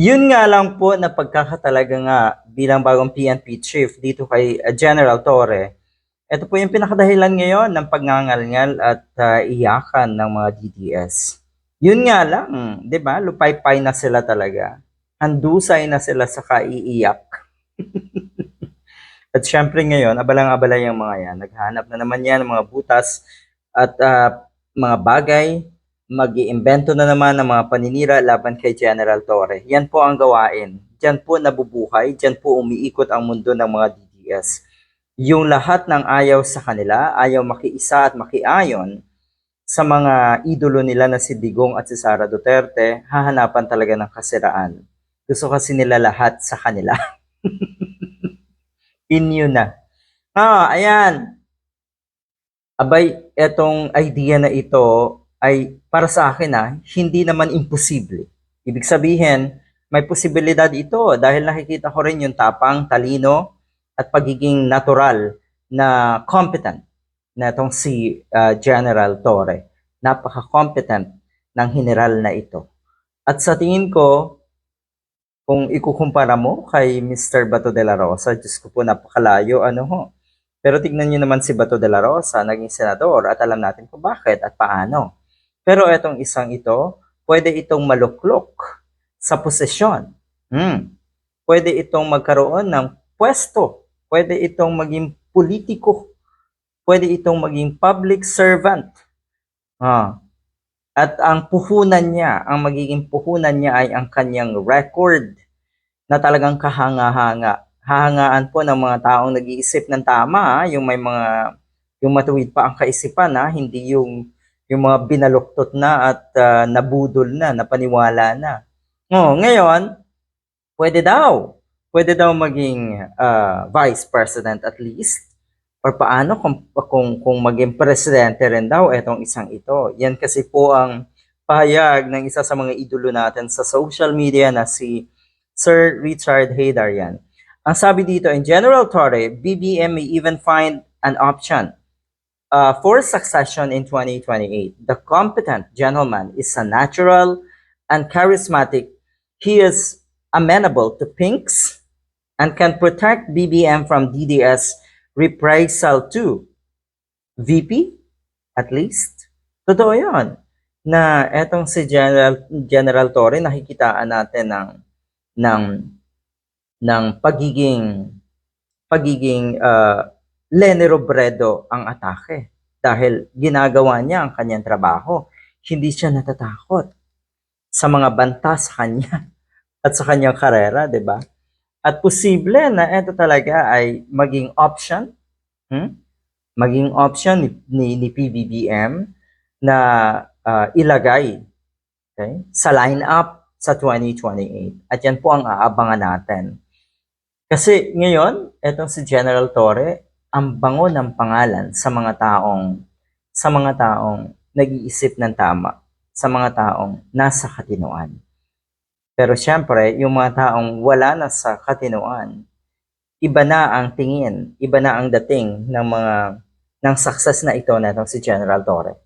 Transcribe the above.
Yun nga lang po na pagkakatalaga nga bilang bagong PNP chief dito kay uh, General Torre, ito po yung pinakadahilan ngayon ng pagngangalngal at uh, iyakan ng mga DDS. Yun nga lang, 'di ba? Lupaypay na sila talaga. Handusay na sila sa kaiiyak. at syempre ngayon, abalang-abala yung mga yan. Naghanap na naman yan ng mga butas at uh, mga bagay mag-iimbento na naman ng mga paninira laban kay General Torre. Yan po ang gawain. Diyan po nabubuhay, diyan po umiikot ang mundo ng mga DDS. Yung lahat ng ayaw sa kanila, ayaw makiisa at makiayon sa mga idolo nila na si Digong at si Sara Duterte, hahanapan talaga ng kasiraan. Gusto kasi nila lahat sa kanila. Inyo na. Ah, ayan. Abay, etong idea na ito ay para sa akin ah, hindi naman imposible. Ibig sabihin, may posibilidad ito dahil nakikita ko rin yung tapang, talino, at pagiging natural na competent na itong si uh, General Torre. Napaka-competent ng general na ito. At sa tingin ko, kung ikukumpara mo kay Mr. Bato de la Rosa, Diyos ko po napakalayo, ano ho. Pero tignan nyo naman si Bato de la Rosa, naging senador, at alam natin kung bakit at paano. Pero itong isang ito, pwede itong maluklok sa posisyon. Hmm. Pwede itong magkaroon ng pwesto. Pwede itong maging politiko. Pwede itong maging public servant. Ah. At ang puhunan niya, ang magiging puhunan niya ay ang kanyang record na talagang kahanga-hanga. Hahangaan po ng mga taong nag-iisip ng tama, yung may mga yung matuwid pa ang kaisipan, ha? hindi yung yung mga binaluktot na at uh, nabudol na, napaniwala na. Oh, ngayon, pwede daw. Pwede daw maging uh, vice president at least. Or paano kung, kung, kung maging presidente rin daw itong isang ito. Yan kasi po ang pahayag ng isa sa mga idolo natin sa social media na si Sir Richard Haydarian. Ang sabi dito, in General Torre, BBM may even find an option uh, for succession in 2028. The competent gentleman is a natural and charismatic. He is amenable to pinks and can protect BBM from DDS reprisal to VP, at least. Totoo yun. Na etong si General, General Torre, nakikitaan natin ng, ng, ng pagiging, pagiging uh, Lene Robredo ang atake dahil ginagawa niya ang kanyang trabaho. Hindi siya natatakot sa mga banta sa kanya at sa kanyang karera, di ba? At posible na ito talaga ay maging option, hmm? maging option ni, ni, ni PBBM na uh, ilagay okay, sa lineup sa 2028. At yan po ang aabangan natin. Kasi ngayon, etong si General Torre, ang bango ng pangalan sa mga taong sa mga taong nag-iisip ng tama, sa mga taong nasa katinuan. Pero syempre, yung mga taong wala na sa katinuan, iba na ang tingin, iba na ang dating ng mga ng success na ito na si General Torre.